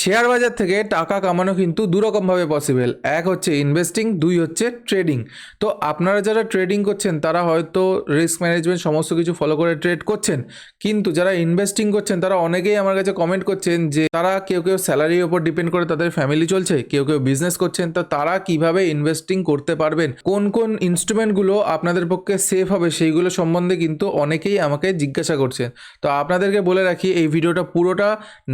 Share বাজার থেকে টাকা কামানো কিন্তু দুরকমভাবে পসিবল এক হচ্ছে ইনভেস্টিং দুই হচ্ছে ট্রেডিং তো আপনারা যারা ট্রেডিং করছেন, তারা হয়তো রিস্ক ম্যানেজমেন্ট সমস্ত কিছু ফলো করে ট্রেড করছেন। কিন্তু যারা ইনভেস্টিং করছেন, তারা অনেকেই আমার কাছে কমেন্ট করছেন যে, তারা কেউ কেউ স্যালারির ওপর ডিপেন্ড করে তাদের ফ্যামিলি চলছে, কেউ কেউ বিজনেস করছেন, তো তারা কীভাবে ইনভেস্টিং করতে পারবেন? কোন কোন ইনস্ট্রুমেন্টগুলো আপনাদের পক্ষে সেফ হবে, সেইগুলো সম্বন্ধে কিন্তু অনেকেই আমাকে জিজ্ঞাসা করছেন। তো আপনাদেরকে বলে রাখি, এই ভিডিওটা পুরোটা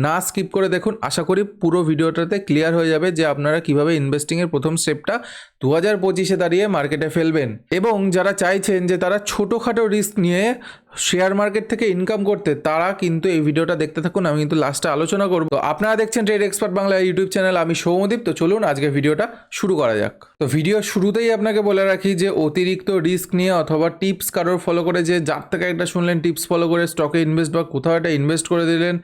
না স্কিপ করে দেখুন। আশা করি পুরো ভিডিওটাতে ক্লিয়ার হয়ে যাবে যে আপনারা কীভাবে ইনভেস্টিংয়ের প্রথম স্টেপটা দু হাজার পঁচিশে দাঁড়িয়ে মার্কেটে ফেলবেন। এবং যারা চাইছেন যে তারা ছোটোখাটো রিস্ক নিয়ে শেয়ার মার্কেট থেকে ইনকাম করতে, তারা কিন্তু এই ভিডিওটা দেখতে থাকুন, আমি কিন্তু লাস্টে আলোচনা করব। আপনারা দেখছেন trade expert Bangla YouTube channel আমি সৌমদীপ, তো চলুন আজকে ভিডিওটা শুরু করা যাক। তো ভিডিও শুরুতেই আপনাকে বলে রাখি যে, অতিরিক্ত রিস্ক নিয়ে অথবা টিপস কারোর ফলো করে যে, যার থেকে একটা শুনলেন টিপস ফলো করে স্টকে ইনভেস্ট বা কোথাও একটা ইনভেস্ট করে দিলেন,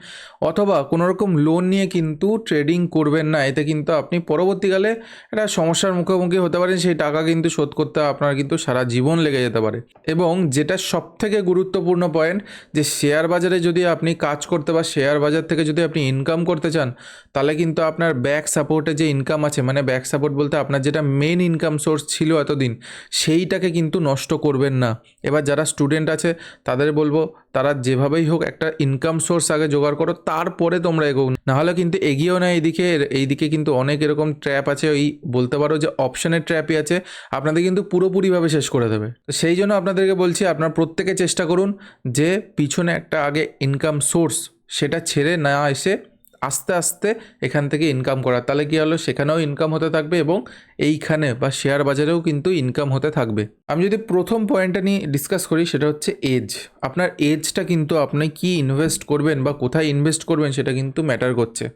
অথবা কোনো রকম লোন নিয়ে কিন্তু ট্রেডিং করবেন না, এতে কিন্তু আপনি পরবর্তীকালে একটা সমস্যার মুখোমুখি হতে পারেন, সেই টাকা কিন্তু শোধ করতে আপনার কিন্তু সারা জীবন লেগে যেতে পারে। এবং যেটা সব থেকে গুরুত্বপূর্ণ পয়েন্ট যে শেয়ার বাজারে যদি আপনি কাজ করতে বা শেয়ার বাজার থেকে যদি আপনি ইনকাম করতে চান, তাহলে কিন্তু আপনার ব্যাক সাপোর্টে যে ইনকাম আছে মানে ব্যাক সাপোর্ট বলতে আপনার যেটা মেন ইনকাম সোর্স ছিল এতদিন, সেইটাকে কিন্তু নষ্ট করবেন না। এবার যারা স্টুডেন্ট আছে, তাদের বলব তারা যেভাবেই হোক একটা ইনকাম সোর্স আগে জোগাড় করো, তারপরে তোমরা এগো নাহলে কিন্তু এগিয়েও না এইদিকে এইদিকে কিন্তু অনেক এরকম ট্র্যাপ আছে, ওই বলতে পারো যে অপশনের ট্র্যাপই আছে, আপনাদের কিন্তু পুরোপুরিভাবে শেষ করে দেবে। সেই জন্য আপনাদেরকে বলছি, আপনার প্রত্যেকে চেষ্টা করুন যে পিছনে একটা আগে ইনকাম সোর্স সেটা ছেড়ে না এসে আস্তে আস্তে এখান থেকে ইনকাম করা। তাহলে কী হলো? সেখানেও ইনকাম হতে থাকবে এবং এইখানে বা শেয়ার বাজারেও কিন্তু ইনকাম হতে থাকবে। আমি যদি প্রথম পয়েন্টটা নিয়ে ডিসকাস করি, সেটা হচ্ছে এজ আপনার এজটা কিন্তু আপনি কি ইনভেস্ট করবেন বা কোথায় ইনভেস্ট করবেন, সেটা কিন্তু ম্যাটার করছে।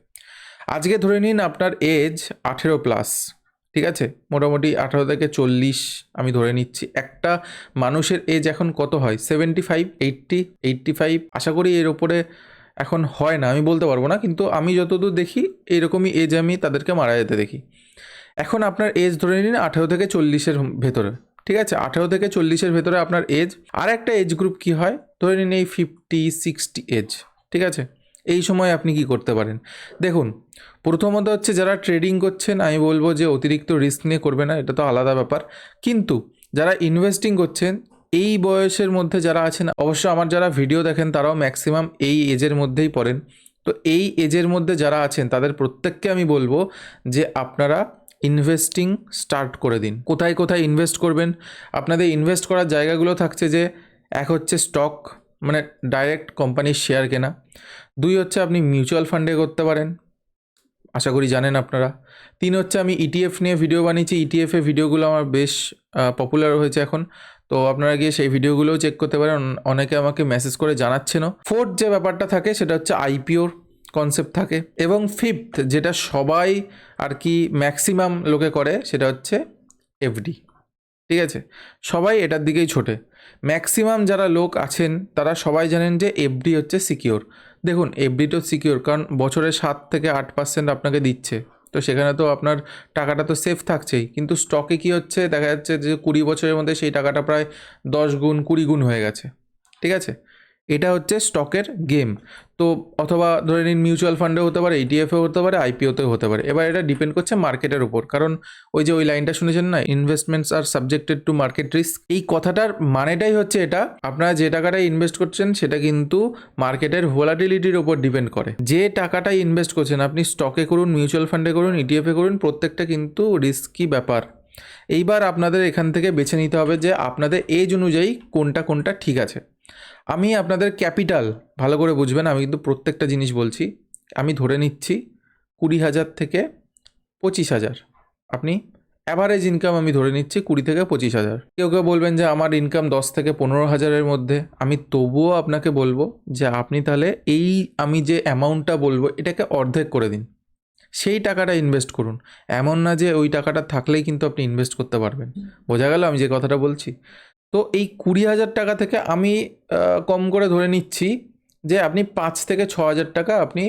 আজকে ধরে নিন আপনার এজ আঠেরো প্লাস ঠিক আছে? মোটামুটি আঠারো থেকে চল্লিশ আমি ধরে নিচ্ছি। একটা মানুষের এজ এখন কত হয়? Seventy five eighty eighty five আশা করি এর ওপরে এখন হয় না, আমি বলতে পারব না, কিন্তু আমি যতদূর দেখি, এইরকমই এজ আমি তাদেরকে মারা যেতে দেখি। এখন আপনার এজ ধরে নিন আঠেরো থেকে চল্লিশের ভেতরে, ঠিক আছে? আঠেরো থেকে চল্লিশের ভেতরে আপনার এজ আর একটা এজ গ্রুপ কি হয়? ধরে নিন এই ফিফটি সিক্সটি এজ ঠিক আছে? এই সময় আপনি কি করতে পারেন? দেখুন, প্রথমত হচ্ছে যারা ট্রেডিং করছেন, আমি বলব যে অতিরিক্ত রিস্ক নিয়ে করবে না, এটা তো আলাদা ব্যাপার। কিন্তু যারা ইনভেস্টিং করছেন এই বয়সের মধ্যে যারা আছেন, অবশ্য আমার যারা ভিডিও দেখেন তারাও ম্যাক্সিমাম এই এজের মধ্যেই পড়েন। তো এই এজের মধ্যে যারা আছেন, তাদের প্রত্যেককে আমি বলব যে আপনারা ইনভেস্টিং স্টার্ট করে দিন। কোথায় কোথায় ইনভেস্ট করবেন? আপনাদের ইনভেস্ট করার জায়গাগুলো থাকছে যে, এক হচ্ছে স্টক মানে ডাইরেক্ট কোম্পানির শেয়ার কেনা। দুই হচ্ছে আপনি মিউচুয়াল ফান্ডে করতে পারেন। আশা করি জানেন আপনারা। তিন হচ্ছে আমি ইটিএফ নিয়ে ভিডিও বানিয়েছি। ইটিএফে ভিডিওগুলো আমার বেশ পপুলার হয়েছে এখন। তো আপনারা গিয়ে সেই ভিডিওগুলোও চেক করতে পারেন। অনেকে আমাকে মেসেজ করে জানাচ্ছেনও। ফোর্থ যে ব্যাপারটা থাকে, সেটা হচ্ছে আইপিওর কনসেপ্ট থাকে। এবং ফিফথ যেটা সবাই আর কি ম্যাক্সিমাম লোকে করে, সেটা হচ্ছে এফডি ঠিক আছে? সবাই এটার দিকেই ছোটে। ম্যাক্সিমাম যারা লোক আছেন, তারা সবাই জানেন যে এফডি হচ্ছে সিকিওর দেখুন এফডি তো সিকিওর কারণ বছরে সাত থেকে আট পার্সেন্ট আপনাকে দিচ্ছে। তো সেখানে তো আপনার টাকাটা তো সেফ থাকছেই। কিন্তু স্টকে কি হচ্ছে? দেখা যাচ্ছে যে কুড়ি বছরের মধ্যে সেই টাকাটা প্রায় দশ গুণ, কুড়ি গুণ হয়ে গেছে। ঠিক আছে? এটা হচ্ছে স্টকের গেম। তো অথবা ধরে নিন মিউচুয়াল ফান্ডেও হতে পারে ইটিএফও হতে পারে আইপিওতেও হতে পারে। এবার এটা ডিপেন্ড করছে মার্কেটের উপর। কারণ ওই যে ওই লাইনটা শুনেছেন না investments are subjected to market risk এই কথাটার মানেটাই হচ্ছে এটা, আপনারা যে টাকাটা ইনভেস্ট করছেন সেটা কিন্তু মার্কেটের ভোলাটিলিটির উপর ডিপেন্ড করে। যে টাকাটা ইনভেস্ট করছেন, আপনি স্টকে করুন মিউচুয়াল ফান্ডে করুন ইটিএফে করুন, প্রত্যেকটা কিন্তু রিস্কি ব্যাপার। এইবার আপনাদের এখান থেকে বেছে নিতে হবে যে আপনাদের এজ অনুযায়ী কোনটা কোনটা ঠিক আছে। আমি আপনাদের ক্যাপিটাল, ভালো করে বুঝবেন, আমি কিন্তু প্রত্যেকটা জিনিস বলছি, আমি ধরে নিচ্ছি কুড়ি হাজার থেকে পঁচিশ হাজার। আপনি অ্যাভারেজ ইনকাম আমি ধরে নিচ্ছি কুড়ি থেকে পঁচিশ হাজার। কেউ কেউ বলবেন যে আমার ইনকাম দশ থেকে পনেরো হাজারের মধ্যে। আমি তবুও আপনাকে বলব যে আপনি তাহলে এই আমি যে অ্যামাউন্টটা বলব, এটাকে অর্ধেক করে দিন। সেই টাকাটা ইনভেস্ট করুন। এমন না যে ওই টাকাটা থাকলেই কিন্তু আপনি ইনভেস্ট করতে পারবেন। বোঝা গেল আমি যে কথাটা বলছি? তো এই কুড়ি হাজার টাকা থেকে আমি কম করে ধরে নিচ্ছি যে আপনি পাঁচ থেকে ছ হাজার টাকা আপনি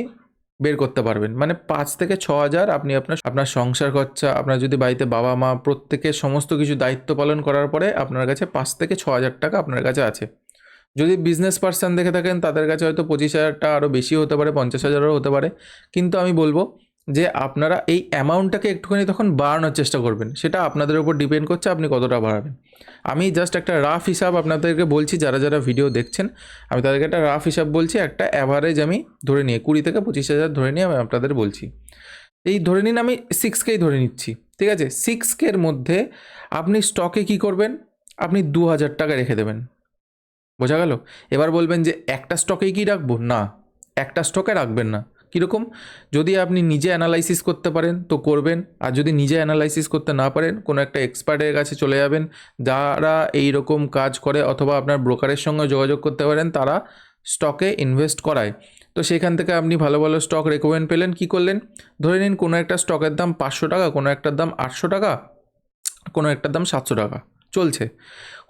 বের করতে পারবেন। মানে পাঁচ থেকে ছ হাজার আপনি আপনার আপনার সংসার খরচা, আপনার যদি বাড়িতে বাবা মা প্রত্যেকের সমস্ত কিছু দায়িত্ব পালন করার পরে আপনার কাছে পাঁচ থেকে ছ হাজার টাকা আপনার কাছে আছে। যদি বিজনেস পার্সন দেখে থাকেন, তাদের কাছে হয়তো পঁচিশ হাজারটা আরও বেশি হতে পারে, পঞ্চাশ হাজারও হতে পারে। কিন্তু আমি বলব যে আপনারা এই অ্যামাউন্টটাকে একটুখানি তখন বাড়ানোর চেষ্টা করবেন। সেটা আপনাদের উপর ডিপেন্ড করছে আপনি কতটা বাড়াবেন। আমি জাস্ট একটা রাফ হিসাব আপনাদেরকে বলছি, যারা যারা ভিডিও দেখছেন, আমি তাদেরকে একটা রাফ হিসাব বলছি, একটা অ্যাভারেজ আমি ধরে নিয়ে, কুড়ি থেকে পঁচিশ হাজার ধরে নিয়ে আমি আপনাদের বলছি। এই ধরে নিন আমি সিক্স কেই ধরে নিচ্ছি, ঠিক আছে? সিক্স কের মধ্যে আপনি স্টকে কি করবেন? আপনি দু হাজার টাকা রেখে দেবেন। বোঝা গেল? এবার বলবেন যে একটা স্টকেই কি রাখব? না, একটা স্টকে রাখবেন না। কীরকম? যদি আপনি নিজে অ্যানালাইসিস করতে পারেন, তো করবেন। আর যদি নিজে অ্যানালাইসিস করতে না পারেন, কোনো একটা এক্সপার্টের কাছে চলে যাবেন, যারা এই রকম কাজ করে অথবা আপনার ব্রোকারের সঙ্গে যোগাযোগ করতে পারেন, তারা স্টকে ইনভেস্ট করায়। তো সেখান থেকে আপনি ভালো ভালো স্টক রেকমেন্ড পেলেন, কি করলেন? ধরে নিন কোনো একটা স্টকের দাম পাঁচশো টাকা, কোনো একটার দাম আটশো টাকা, কোনো একটার দাম সাতশো টাকা, চলছে।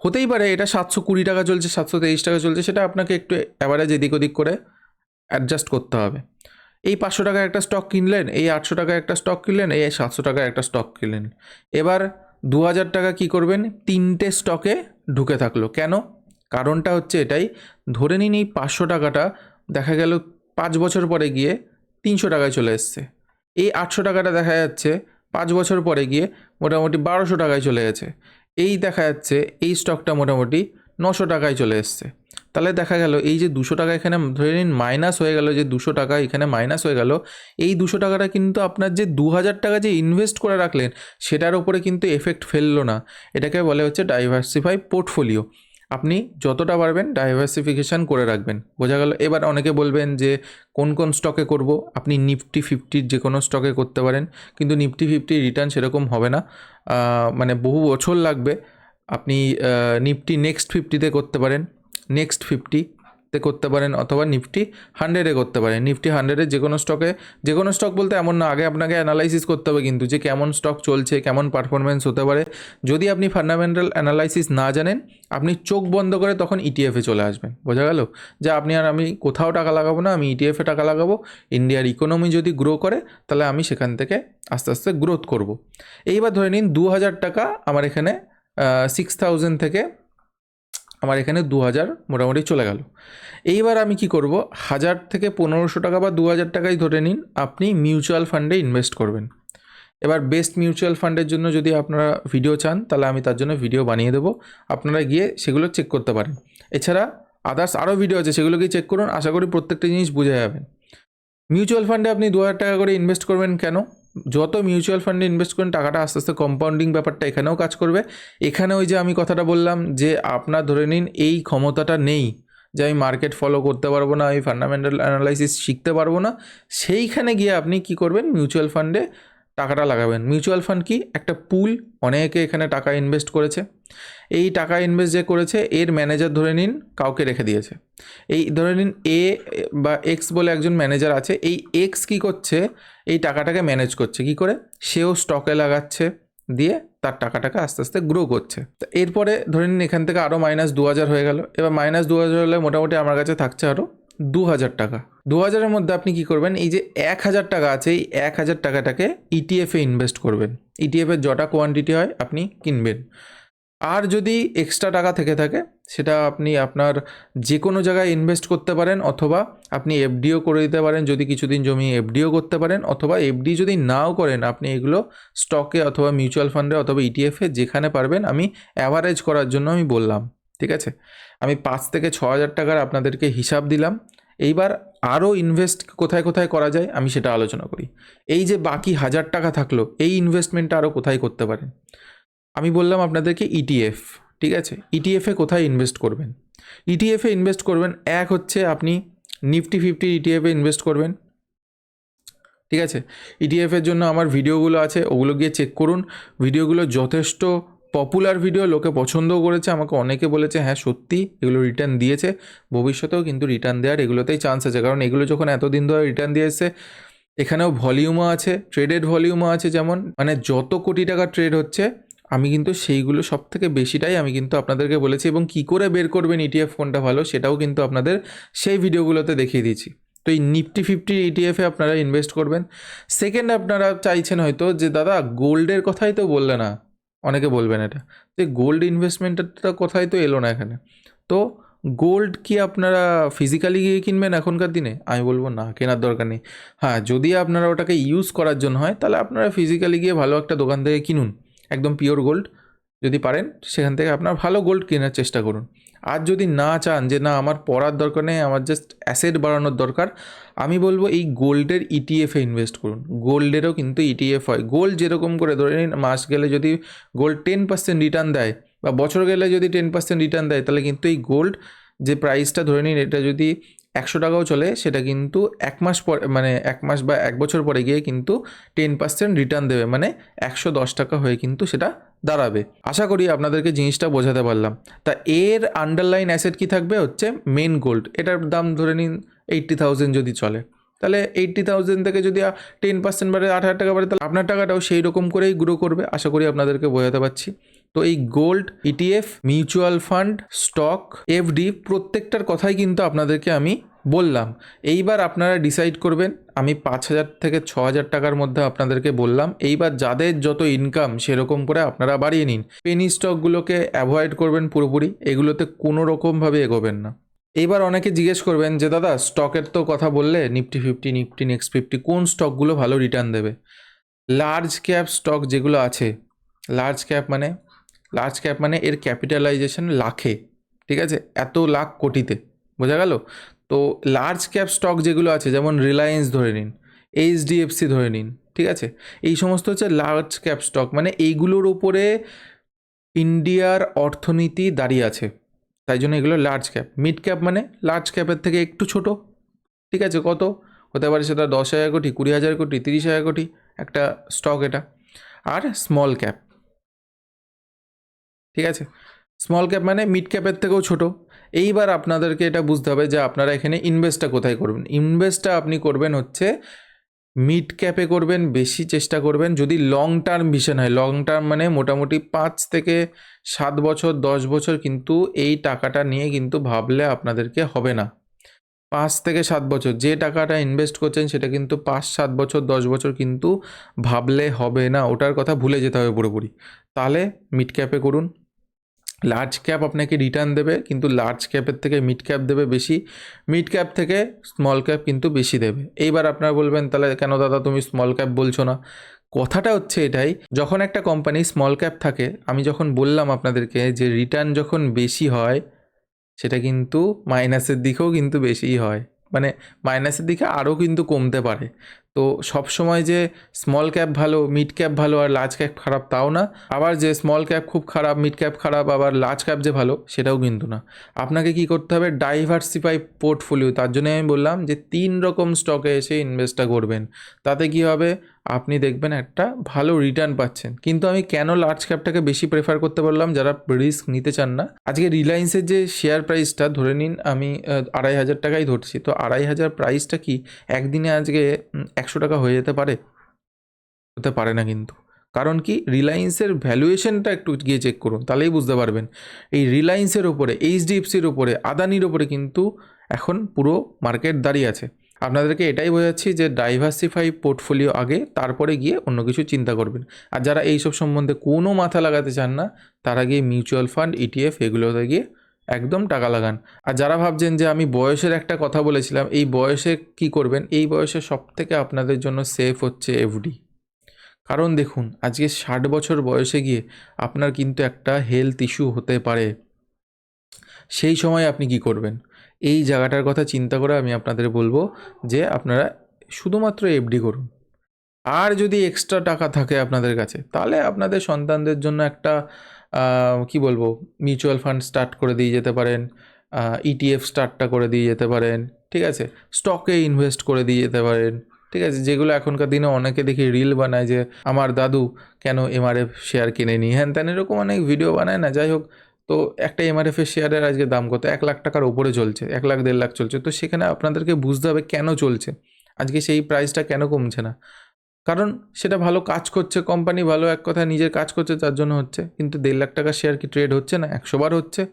হতেই পারে এটা সাতশো কুড়ি টাকা চলছে, সাতশো তেইশ টাকা চলছে, সেটা আপনাকে একটু অ্যাভারেজ এদিক ওদিক করে অ্যাডজাস্ট করতে হবে। এই পাঁচশো টাকার একটা স্টক কিনলেন, এই আটশো টাকার একটা স্টক কিনলেন, এই সাতশো টাকার একটা স্টক কিনলেন। এবার দু হাজার টাকা কী করবেন? তিনটে স্টকে ঢুকে থাকল। কেন? কারণটা হচ্ছে এটাই, ধরে নিন এই পাঁচশো টাকাটা দেখা গেল পাঁচ বছর পরে গিয়ে তিনশো টাকায় চলে এসছে। এই আটশো টাকাটা দেখা যাচ্ছে পাঁচ বছর পরে গিয়ে মোটামুটি বারোশো টাকায় চলে গেছে। এই দেখা যাচ্ছে এই স্টকটা মোটামুটি নশো টাকায় চলে এসছে। তাহলে দেখা গেল, এই যে দুশো টাকা এখানে ধরে নিন মাইনাস হয়ে গেল, যে দুশো টাকা এখানে মাইনাস হয়ে গেল, এই দুশো টাকাটা কিন্তু আপনার যে দু হাজার টাকা যে ইনভেস্ট করে রাখলেন, সেটার উপরে কিন্তু এফেক্ট ফেলল না। এটাকে বলে হচ্ছে ডাইভার্সিফাই পোর্টফোলিও আপনি যতটা পারবেন ডাইভার্সিফিকেশান করে রাখবেন। বোঝা গেল? এবার অনেকে বলবেন যে, কোন কোন স্টকে করব? আপনি নিফটি ফিফটির যে কোনো স্টকে করতে পারেন। কিন্তু নিফটি ফিফটির রিটার্ন সেরকম হবে না। মানে বহু বছর লাগবে। আপনি নিফটি নেক্সট ফিফটিতে করতে পারেন। নেক্সট ফিফটিতে করতে পারেন অথবা নিফটি হান্ড্রেডে করতে পারেন। নিফটি হান্ড্রেডের যে কোনো স্টকে, যে কোনো স্টক বলতে এমন না, আগে আপনাকে অ্যানালাইসিস করতে হবে কিন্তু যে কেমন স্টক চলছে, কেমন পারফরমেন্স হতে পারে। যদি আপনি ফান্ডামেন্টাল অ্যানালাইসিস না জানেন, আপনি চোখ বন্ধ করে তখন ইটিএফে চলে আসবেন। বোঝা গেল? যে আপনি আর আমি কোথাও টাকা লাগাবো না, আমি ইটিএফে টাকা লাগাবো। ইন্ডিয়ার ইকোনমি যদি গ্রো করে, তাহলে আমি সেখান থেকে আস্তে আস্তে গ্রোথ করব। এইবার ধরে নিন দু হাজার টাকা আমার এখানে সিক্স থাউজেন্ড থেকে আমার এখানে দু হাজার মোটামুটি চলে গেল। এইবার আমি কি করব? হাজার থেকে পনেরোশো টাকা বা দু হাজার টাকাই ধরে নিন, আপনি মিউচুয়াল ফান্ডে ইনভেস্ট করবেন। এবার বেস্ট মিউচুয়াল ফান্ডের জন্য যদি আপনারা ভিডিও চান, তাহলে আমি তার জন্য ভিডিও বানিয়ে দেবো। আপনারা গিয়ে সেগুলো চেক করতে পারেন। এছাড়া আদার্স আরও ভিডিও আছে সেগুলোকে চেক করুন। আশা করি প্রত্যেকটা জিনিস বুঝে যাবেন। মিউচুয়াল ফান্ডে আপনি দু হাজার টাকা করে ইনভেস্ট করবেন কেন? যত মিউচুয়াল ফান্ডে ইনভেস্ট করেন, টাকাটা আস্তে আস্তে কম্পাউন্ডিং ব্যাপারটা এখানেও কাজ করবে। এখানে ওই যে আমি কথাটা বললাম যে, আপনার ধরে নিন এই ক্ষমতাটা নেই, যে আমি মার্কেট ফলো করতে পারব না, আমি ফান্ডামেন্টাল অ্যানালাইসিস শিখতে পারব না, সেইখানে গিয়ে আপনি কি করবেন? মিউচুয়াল ফান্ডে টাকাটা লাগাবেন। মিউচুয়াল ফান্ড কি? একটা পুল অনেকে এখানে টাকা ইনভেস্ট করেছে। এই টাকা ইনভেস্ট যে করেছে, এর ম্যানেজার ধরে নিন কাউকে রেখে দিয়েছে। এই ধরে নিন এ বা এক্স বলে একজন ম্যানেজার আছে, এই এক্স কি করছে? এই টাকাটাকে ম্যানেজ করছে। কি করে? সেও স্টকে লাগাচ্ছে দিয়ে তার টাকাটাকে আস্তে আস্তে গ্রো করছে। তো এরপরে ধরে নিন এখান থেকে আরও মাইনাস দু হাজার হয়ে গেল। এবার মাইনাস দু হাজার হলে মোটামুটি আমার কাছে থাকছে আরও দু হাজার টাকা। দু হাজারের মধ্যে আপনি কি করবেন? এই যে এক হাজার টাকা আছে, এই এক হাজার টাকাটাকে ইটিএফে ইনভেস্ট করবেন। ইটিএফের যটা কোয়ান্টিটি হয় আপনি কিনবেন। আর যদি এক্সট্রা টাকা থেকে থাকে, সেটা আপনি আপনার যে কোনো জায়গায় ইনভেস্ট করতে পারেন অথবা আপনি এফডিও করে দিতে পারেন, যদি কিছুদিন জমি এফডিও করতে পারেন, অথবা এফডি যদি নাও করেন, আপনি এগুলো স্টকে অথবা মিউচুয়াল ফান্ডে অথবা ইটিএফে যেখানে পারবেন, আমি অ্যাভারেজ করার জন্য আমি বললাম, ঠিক আছে? আমি পাঁচ থেকে ছ হাজার টাকার আপনাদেরকে হিসাব দিলাম। এইবার আরও ইনভেস্ট কোথায় কোথায় করা যায়, আমি সেটা আলোচনা করি। এই যে বাকি হাজার টাকা থাকল, এই ইনভেস্টমেন্টটা আরও কোথায় করতে পারেন? আমি বললাম আপনাদেরকে ইটিএফ ঠিক আছে? ইটিএফে কোথায় ইনভেস্ট করবেন? ইটিএফে ইনভেস্ট করবেন, এক হচ্ছে আপনি নিফটি ফিফটি ইটিএফে ইনভেস্ট করবেন, ঠিক আছে? ইটিএফের জন্য আমার ভিডিওগুলো আছে, ওগুলো গিয়ে চেক করুন। ভিডিওগুলো যথেষ্ট পপুলার ভিডিও লোকে পছন্দও করেছে, আমাকে অনেকে বলেছে হ্যাঁ সত্যি, এগুলো রিটার্ন দিয়েছে। ভবিষ্যতেও কিন্তু রিটার্ন দেওয়ার এগুলোতেই চান্স আছে, কারণ এগুলো যখন এতদিন ধরে রিটার্ন দিয়ে এসছে, এখানেও ভলিউমও আছে ট্রেডেড ভলিউমও আছে যেমন মানে যত কোটি টাকা ট্রেড হচ্ছে আমি কিন্তু সেইগুলো সব থেকে বেশিটাই আমি কিন্তু আপনাদেরকে বলেছি এবং কি করে বের করবেন ইটিএফ কোনটা ভালো সেটাও কিন্তু আপনাদের সেই ভিডিওগুলোতে দেখিয়ে দিয়েছি। তো এই নিফটি ফিফটি ইটিএফে আপনারা ইনভেস্ট করবেন। সেকেন্ড আপনারা চাইছেন হয়তো যে, দাদা গোল্ডের কথাই তো বললে না। অনেকে বলবেন এটা। যে গোল্ড ইনভেস্টমেন্টটা কোথায় তো এলো না এখানে। তো গোল্ড কি আপনারা ফিজিক্যালি গিয়ে কিনবেন এখনকার দিনে? আমি বলব না, কেনার দরকার নেই। হ্যাঁ যদি আপনারা ওটাকে ইউজ করার জন্য হয়, তাহলে আপনারা ফিজিক্যালি গিয়ে ভালো একটা দোকান থেকে কিনুন। একদম পিওর গোল্ড যদি পারেন, সেখান থেকে আপনার ভালো গোল্ড কেনার চেষ্টা করুন। আর যদি না চান যে না, আমার পড়ার দরকার নেই, আমার জাস্ট অ্যাসেট বাড়ানোর দরকার, আমি বলব এই গোল্ডের ইটিএফে ইনভেস্ট করুন। গোল্ডেরও কিন্তু ইটিএফ হয়। গোল্ড যেরকম করে ধরে নিন, মাস গেলে যদি গোল্ড টেন পার্সেন্ট রিটার্ন দেয় বা বছর গেলে যদি টেন পার্সেন্ট রিটার্ন দেয়, তাহলে কিন্তু এই গোল্ড যে প্রাইসটা ধরে নিন, এটা যদি একশো টাকাও চলে, সেটা কিন্তু এক মাস পর মানে এক মাস বা এক বছর পরে গিয়ে কিন্তু টেন পার্সেন্ট রিটার্ন দেবে মানে একশো দশ টাকা হয়ে কিন্তু সেটা দাঁড়াবে। আশা করি আপনাদেরকে জিনিসটা বোঝাতে পারলাম। তা এর আন্ডারলাইন অ্যাসেট কি থাকবে? হচ্ছে মেন গোল্ড এটার দাম ধরে নিন এইট্টি থাউজেন্ড যদি চলে। তাহলে এইট্টি থাউজেন্ড থেকে যদি টেন পার্সেন্ট বাড়ে, আট হাজার টাকা বাড়ে, তাহলে আপনার টাকাটাও সেই রকম করেই গ্রো করবে। আশা করি আপনাদেরকে বোঝাতে পারছি। তো এই gold ETF mutual fund, stock FD প্রত্যেকটার কথাই কিন্তু আপনাদেরকে আমি বললাম। এইবার আপনারা ডিসাইড করবেন, আমি পাঁচ হাজার থেকে ছ হাজার টাকার মধ্যে আপনাদেরকে বললাম, এইবার যাদের যত ইনকাম সেরকম করে আপনারা বাড়িয়ে নিন। পেনি স্টকগুলোকে অ্যাভয়েড করবেন পুরোপুরি, এগুলোতে কোনো রকমভাবে এগোবেন না। এইবার অনেকে জিজ্ঞেস করবেন যে, দাদা, স্টকের তো কথা বললে Nifty fifty Nifty next fifty কোন স্টকগুলো ভালো রিটার্ন দেবে? লার্জ ক্যাপ স্টক যেগুলো আছে লার্জ ক্যাপ মানে লার্জ ক্যাপ মানে এর ক্যাপিটালাইজেশন লাখে, ঠিক আছে? এত লাখ কোটিতে, বোঝা গেল? তো লার্জ ক্যাপ স্টক যেগুলো আছে, যেমন রিলায়েন্স ধরে নিন এইচডিএফসি ধরে নিন, ঠিক আছে? এই সমস্ত হচ্ছে লার্জ ক্যাপ স্টক মানে এইগুলোর উপরে ইন্ডিয়ার অর্থনীতি দাঁড়িয়ে আছে, তাই জন্য এগুলো লার্জ ক্যাপ মিড ক্যাপ মানে লার্জ ক্যাপের থেকে একটু ছোট, ঠিক আছে? কত? হতে পারে সেটা দশ হাজার কোটি, কুড়ি হাজার কোটি, তিরিশ হাজার কোটি একটা স্টক এটা, আর স্মল ক্যাপ ঠিক আছে? স্মল ক্যাপ মানে মিড ক্যাপের থেকেও ছোট। এইবার আপনাদেরকে এটা বুঝতে হবে যে আপনারা এখানে ইনভেস্টটা কোথায় করবেন? ইনভেস্টটা আপনি করবেন হচ্ছে মিড ক্যাপে করবেন, বেশি চেষ্টা করবেন। যদি লং টার্ম ভিশন হয় লং টার্ম মানে মোটামুটি পাঁচ থেকে সাত বছর, দশ বছর কিন্তু এই টাকাটা নিয়ে কিন্তু ভাবলে আপনাদেরকে হবে না। পাঁচ থেকে সাত বছর, যে টাকাটা ইনভেস্ট করছেন সেটা কিন্তু পাঁচ, সাত বছর, দশ বছর কিন্তু ভাবলে হবে না। ওটার কথা ভুলে যেতে হবে পুরোপুরি। তাহলে মিড ক্যাপে করুন। লার্জ ক্যাপ আপনাকে রিটার্ন দেবে, কিন্তু লার্জ ক্যাপের থেকে মিড ক্যাপ দেবে বেশি মিড ক্যাপ থেকে স্মল ক্যাপ কিন্তু বেশি দেবে। এইবার আপনারা বলবেন, তাহলে কেন দাদা তুমি স্মল ক্যাপ বলছো না? কথাটা হচ্ছে এটাই, যখন একটা কোম্পানি স্মল ক্যাপ থাকে, আমি যখন বললাম আপনাদেরকে যে রিটার্ন যখন বেশি হয়, সেটা কিন্তু মাইনাসের দিকেও কিন্তু বেশিই হয়। মানে মাইনাসের দিকে আরও কিন্তু কমতে পারে। তো সব সময় যে স্মল ক্যাপ ভালো মিড ক্যাপ ভালো আর লার্জ ক্যাপ খারাপ তাও না। আবার যে স্মল ক্যাপ খুব খারাপ মিড ক্যাপ খারাপ, আবার লার্জ ক্যাপ যে ভালো, সেটাও কিন্তু না। আপনাকে কি করতে হবে? ডাইভার্সিফাই পোর্টফোলিও তার জন্য আমি বললাম যে তিন রকম স্টকে এসে ইনভেস্টটা করবেন। তাতে কি হবে? আপনি দেখবেন একটা ভালো রিটার্ন পাচ্ছেন। কিন্তু আমি কেন লার্জ ক্যাপটাকে বেশি প্রেফার করতে পারলাম? যারা রিস্ক নিতে চান না। আজকে রিলায়েন্সের যে শেয়ার প্রাইসটা ধরে নিন আমি আড়াই হাজার টাকাই ধরছি। তো আড়াই হাজার প্রাইসটা কি? একদিনে আজকে একশো টাকা হয়ে যেতে পারে? হতে পারে না কিন্তু। কারণ কি? রিলায়েন্সের ভ্যালুয়েশনটা একটু গিয়ে চেক করুন, তাহলেই বুঝতে পারবেন। এই রিলায়েন্সের ওপরে, এইচডিএফসির ওপরে, আদানির ওপরে কিন্তু এখন পুরো মার্কেট দাঁড়িয়ে আছে। আপনাদেরকে এটাই বোঝাচ্ছি যে ডাইভার্সিফাই পোর্টফোলিও আগে, তারপরে গিয়ে অন্য কিছু চিন্তা করবেন। আর যারা এইসব সম্বন্ধে কোনো মাথা লাগাতে চান না, তারা গিয়ে মিউচুয়াল ফান্ড ইটিএফ এগুলোতে গিয়ে একদম টাকা লাগান। আর যারা ভাবছেন যে আমি বয়সের একটা কথা বলেছিলাম, এই বয়সে কি করবেন? এই বয়সে সব থেকে আপনাদের জন্য সেফ হচ্ছে এফডি কারণ দেখুন, আজকে ষাট বছর বয়সে গিয়ে আপনার কিন্তু একটা হেলথ ইস্যু হতে পারে। সেই সময় আপনি কি করবেন? এই জায়গাটার কথা চিন্তা করে আমি আপনাদের বলব যে আপনারা শুধুমাত্র এফডি করুন। আর যদি এক্সট্রা টাকা থাকে আপনাদের কাছে, তাহলে আপনাদের সন্তানদের জন্য একটা কি বলব মিউচুয়াল ফান্ড স্টার্ট করে দিয়ে যেতে পারেন ইটিএফ স্টার্টটা করে দিয়ে যেতে পারেন, ঠিক আছে? স্টকে ইনভেস্ট করে দিয়ে যেতে পারেন, ঠিক আছে? যেগুলো এখনকার দিনে অনেকে দেখি রিল বানায় যে, আমার দাদু কেন এমআরএফ শেয়ার কিনে নি হ্যান ত্যান এরকম অনেক ভিডিও বানায় না? যাই হোক, তো একটা এমআরএফ এর শেয়ারের আজকে দাম কত? এক লাখ টাকার উপরে চলছে, এক লাখ দেড় লাখ চলছে। তো সেখানে আপনাদেরকে বুঝতে হবে কেন চলছে? আজকে সেই প্রাইসটা কেন কমছে না? কারণ সেটা ভালো কাজ করছে কোম্পানি ভালো এক কথা নিজের কাজ করছে তার জন্য হচ্ছে। কিন্তু দেড় লাখ টাকার শেয়ার কি ট্রেড হচ্ছে না? একশো বার হচ্ছে।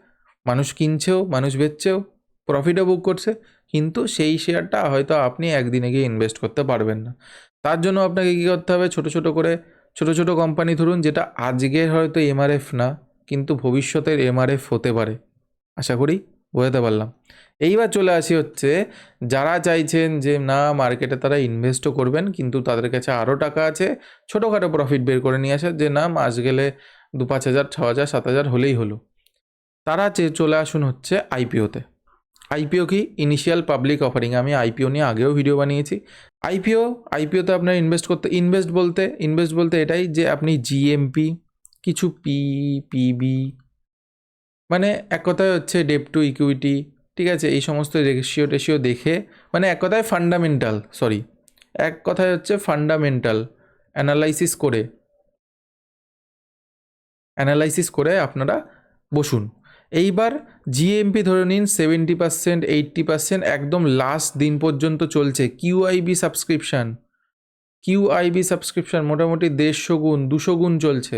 মানুষ কিনছেও, মানুষ বেচছেও প্রফিটও বুক করছে। কিন্তু সেই শেয়ারটা হয়তো আপনি একদিনে গিয়ে ইনভেস্ট করতে পারবেন না। তার জন্য আপনাকে কী করতে হবে? ছোট ছোট করে, ছোট ছোট কোম্পানি ধরুন, যেটা আজকের হয়তো এমআরএফ না, কিন্তু ভবিষ্যতের এমআরএফ হতে পারে। আশা করি বোঝাতে পারলাম। এইবার চলে আসি হচ্ছে, যারা চাইছেন যে না, মার্কেটে তারা ইনভেস্টও করবেন, কিন্তু তাদের কাছে আরও টাকা আছে, ছোটোখাটো প্রফিট বের করে নিয়ে আসার যে না, মাস গেলে দু পাঁচ হাজার, ছ হাজার, সাত হাজার হলেই হলো। তারা যে চলে আসুন হচ্ছে আইপিওতে আইপিও কি? ইনিশিয়াল পাবলিক অফারিং আমি আইপিও নিয়ে আগেও ভিডিও বানিয়েছি। আইপিও আইপিওতে আপনার ইনভেস্ট করতে ইনভেস্ট বলতে ইনভেস্ট বলতে এটাই যে আপনি জিএমপি কিছু পি পিবি মানে এক কথায় হচ্ছে ডেপ টু ইকুইটি ঠিক আছে? এই সমস্ত রেশিও টেশিও দেখে মানে এক কথায় ফান্ডামেন্টাল সরি এক কথায় হচ্ছে ফান্ডামেন্টাল অ্যানালাইসিস করে অ্যানালাইসিস করে আপনারা বসুন। এইবার জিএমপি ধরে নিন সেভেন্টি পার্সেন্ট এইট্টি পার্সেন্ট একদম লাস্ট দিন পর্যন্ত চলছে। কিউআইবি সাবস্ক্রিপশান কিউআইবি সাবস্ক্রিপশান মোটামুটি দেড়শো গুণ, দুশো গুণ চলছে।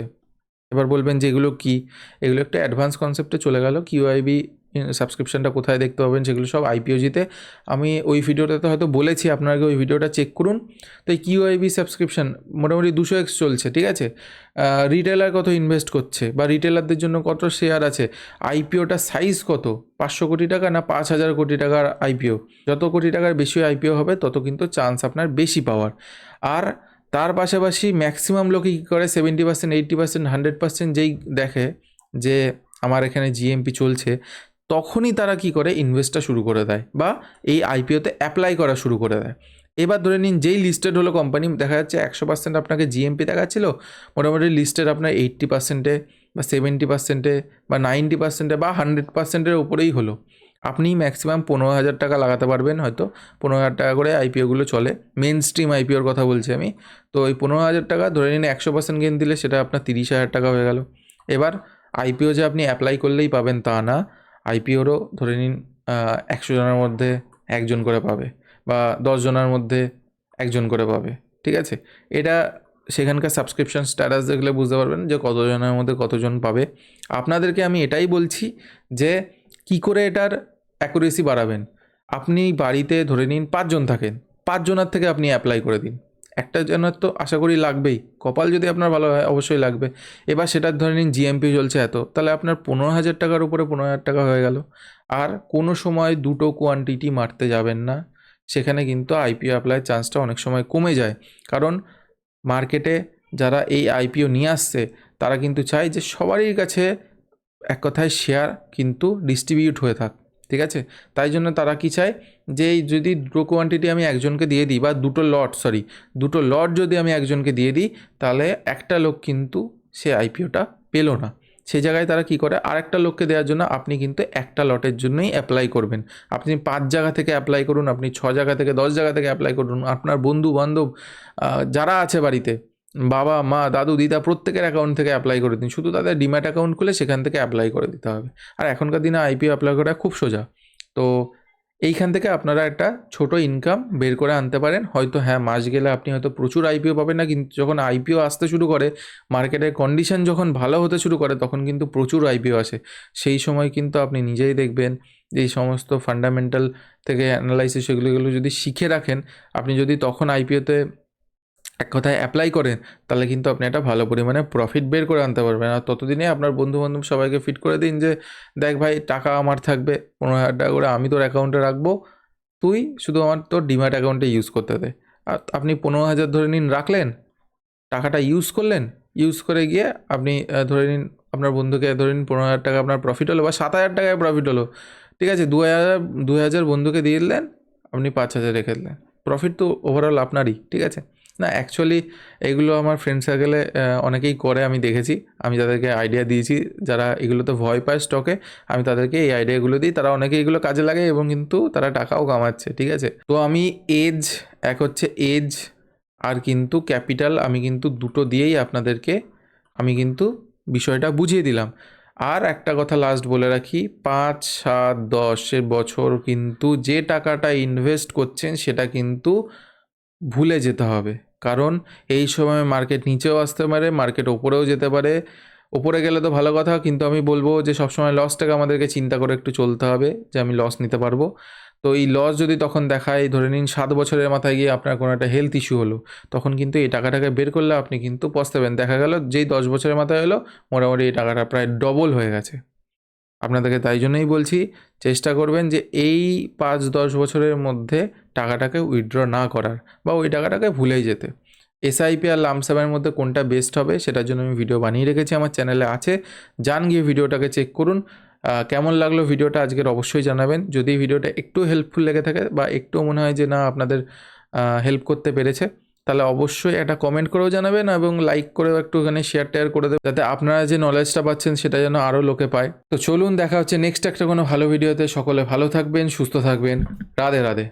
এবার বলবেন যে এগুলো কী? এগুলো একটা অ্যাডভান্স কনসেপ্টে চলে গেল। কিউআইবি সাবস্ক্রিপশানটা কোথায় দেখতে পাবেন? সেগুলো সব আইপিওজিতে আমি ওই ভিডিওটাতে হয়তো বলেছি আপনাকে ওই ভিডিওটা চেক করুন। তো এই কিউআইবি সাবস্ক্রিপশান মোটামুটি দুশো এক্স চলছে, ঠিক আছে? রিটেলার কত ইনভেস্ট করছে বা রিটেলারদের জন্য কত শেয়ার আছে? আইপিওটা সাইজ কত? পাঁচশো কোটি টাকা না পাঁচ হাজার কোটি টাকার আইপিও যত কোটি টাকার বেশি আইপিও হবে, তত কিন্তু চান্স আপনার বেশি পাওয়ার। আর তার পাশাপাশি ম্যাক্সিমাম লোকে কী করে? Seventy percent eighty percent hundred percent যেই দেখে যে আমার এখানে জিএমপি চলছে, তখনই তারা কি করে? ইনভেস্টটা শুরু করে দেয় বা এই আইপিওতে অ্যাপ্লাই করা শুরু করে দেয়। এবার ধরে নিন যেই লিস্টেড হলো কোম্পানি দেখা যাচ্ছে একশো পার্সেন্ট আপনাকে জিএমপি দেখাচ্ছিল, মোটামুটি লিস্টেড আপনার এইট্টি পার্সেন্টে বা সেভেন্টি পার্সেন্টে বা নাইনটি পার্সেন্টে বা হান্ড্রেড পার্সেন্টের উপরেই হলো। আপনি ম্যাক্সিমাম পনেরো হাজার টাকা লাগাতে পারবেন হয়তো। পনেরো হাজার টাকা করে আইপিওগুলো চলে। মেন স্ট্রিম আইপিওর কথা বলছি আমি। তো ওই পনেরো হাজার টাকা ধরে নিন একশো পার্সেন্ট গেন দিলে সেটা আপনার তিরিশ হাজার টাকা হয়ে গেল। এবার আইপিও যে আপনি অ্যাপ্লাই করলেই পাবেন তা না। আইপিওরও ধরে নিন একশো জনের মধ্যে একজন করে পাবে বা দশ জনের মধ্যে একজন করে পাবে। ঠিক আছে? এটা সেখানকার সাবস্ক্রিপশন স্ট্যাটাস দেখলে বুঝতে পারবেন যে কতজনের মধ্যে কতজন পাবে। আপনাদেরকে আমি এটাই বলছি যে কি করে এটার অ্যাকুরেসি বাড়াবেন। আপনি বাড়িতে ধরে নিন পাঁচজন থাকেন। পাঁচজনের থেকে আপনি অ্যাপ্লাই করে দিন। একটা জনের তো আশা করি লাগবেই। কপাল যদি আপনার ভালো হয়, অবশ্যই লাগবে। এবার সেটার ধরে নিন জিএমপি চলছে এত, তাহলে আপনার পনেরো হাজার টাকার উপরে পনেরো হাজার টাকা হয়ে গেল। আর কোনো সময় দুটো কোয়ান্টিটি মারতে যাবেন না। সেখানে কিন্তু আইপিও অ্যাপ্লাইয়ের চান্সটা অনেক সময় কমে যায়। কারণ মার্কেটে যারা এই আইপিও নিয়ে আসছে, তারা কিন্তু চায় যে সবারই কাছে এক কথায় শেয়ার কিন্তু ডিস্ট্রিবিউট হয়ে থাক। ঠিক আছে? তাই জন্য তারা কি চায়? যে যদি দুটো কোয়ান্টিটি আমি একজনকে দিয়ে দিই বা দুটো লট সরি দুটো লট যদি আমি একজনকে দিয়ে দিই, তাহলে একটা লোক কিন্তু সে আইপিওটা পেল না। সেই জায়গায় তারা কি করে? আরেকটা লোককে দেওয়ার জন্য আপনি কিন্তু একটা লটের জন্যই অ্যাপ্লাই করবেন। আপনি পাঁচ জায়গা থেকে অ্যাপ্লাই করুন, আপনি ছ জায়গা থেকে দশ জায়গা থেকে অ্যাপ্লাই করুন। আপনার বন্ধু বান্ধব যারা আছে বাড়িতে বাবা, মা, দাদু, দিদা প্রত্যেকের অ্যাকাউন্ট থেকে অ্যাপ্লাই করে দিন। শুধু তাদের ডিম্যাট অ্যাকাউন্ট খুলে সেখান থেকে অ্যাপ্লাই করে দিতে হবে। আর এখনকার দিনে আইপিও অ্যাপ্লাই করা খুব সোজা। তো এইখান থেকে আপনারা একটা ছোট ইনকাম বের করে আনতে পারেন। হয়তো হ্যাঁ মাস গেলে আপনি হয়তো প্রচুর আইপিও পাবেন না, কিন্তু যখন আইপিও আসতে শুরু করে মার্কেটের কন্ডিশন যখন ভালো হতে শুরু করে, তখন কিন্তু প্রচুর আইপিও আসে। সেই সময় কিন্তু আপনি নিজেই দেখবেন এই সমস্ত ফান্ডামেন্টাল থেকে অ্যানালাইসিস সেগুলোগুলো যদি শিখে রাখেন, আপনি যদি তখন আইপিওতে এক কথায় অ্যাপ্লাই করেন, তাহলে কিন্তু আপনি একটা ভালো পরিমাণে প্রফিট বের করে আনতে পারবেন। আর ততদিনে আপনার বন্ধু বান্ধব সবাইকে ফিট করে দিন যে, দেখ ভাই, টাকা আমার থাকবে, পনেরো হাজার টাকা করে আমি তোর অ্যাকাউন্টে রাখব। তুই শুধু আমার তোর ডিম্যাট অ্যাকাউন্টে ইউজ করতে দে। আর আপনি পনেরো হাজার ধরে নিন, রাখলেন, টাকাটা ইউজ করলেন ইউজ করে গিয়ে আপনি ধরে নিন, আপনার বন্ধুকে ধরে নিন, পনেরো হাজার টাকা আপনার প্রফিট হলো বা সাত হাজার টাকায় প্রফিট হলো। ঠিক আছে দু হাজার দু হাজার বন্ধুকে দিয়ে দিলেন, আপনি পাঁচ হাজার রেখে দিলেন প্রফিট তো ওভারঅল আপনারই, ঠিক আছে? না অ্যাকচুয়ালি এগুলো আমার ফ্রেন্ড সার্কেলে অনেকেই করে, আমি দেখেছি। আমি তাদেরকে আইডিয়া দিয়েছি, যারা এগুলোতে ভয় পায় স্টকে আমি তাদেরকে এই আইডিয়াগুলো দিই। তারা অনেকে এগুলো কাজে লাগে এবং কিন্তু তারা টাকাও কামাচ্ছে, ঠিক আছে? তো আমি এজ এক হচ্ছে এজ আর কিন্তু ক্যাপিটাল আমি কিন্তু দুটো দিয়েই আপনাদেরকে আমি কিন্তু বিষয়টা বুঝিয়ে দিলাম। আর একটা কথা লাস্ট বলে রাখি, পাঁচ, সাত, দশের বছর কিন্তু যে টাকাটা ইনভেস্ট করছেন, সেটা কিন্তু ভুলে যেতে হবে। কারণ এই সময় মার্কেট নিচেও আসতে পারে মার্কেট ওপরেও যেতে পারে। ওপরে গেলে তো ভালো কথা, কিন্তু আমি বলব যে সবসময় লসটাকে আমাদেরকে চিন্তা করে একটু চলতে হবে যে আমি লস নিতে পারব। তো এই লস যদি তখন দেখায়, ধরে নিন সাত বছরের মাথায় গিয়ে আপনার কোনো একটা হেলথ ইস্যু হলো, তখন কিন্তু এই টাকাটাকে বের করলে আপনি কিন্তু পস্তাবেন। দেখা গেল যেই দশ বছরের মাথায় এলো মোটামুটি এই টাকাটা প্রায় ডবল হয়ে গেছে। আপনাদেরকে তাই জন্যই বলছি, চেষ্টা করবেন যে এই পাঁচ দশ বছরের মধ্যে টাকাটাকে উইথড্র না করার বা ওই টাকাটাকে ভুলেই যেতে। এসআইপি আর লামসামের মধ্যে কোনটা বেস্ট হবে সেটার জন্য আমি ভিডিও বানিয়ে রেখেছি, আমার চ্যানেলে আছে। যান গিয়ে ভিডিওটাকে চেক করুন। কেমন লাগল ভিডিওটা আজকের অবশ্যই জানাবেন। যদি ভিডিওটা একটু হেল্পফুল লেগে থাকে বা একটু মনে হয় যে না আপনাদের হেল্প করতে পেরেছে তাহলে অবশ্যই একটা কমেন্ট করেও জানাবেন এবং লাইক করেও একটুখানি শেয়ার টেয়ার করে দেবেন, যাতে আপনারা যে নলেজটা পাচ্ছেন সেটা যেন আরও লোকে পায়। তো চলুন দেখা হচ্ছে নেক্সট একটা কোনো ভালো ভিডিওতে সকলে ভালো থাকবেন, সুস্থ থাকবেন। রাধে রাধে।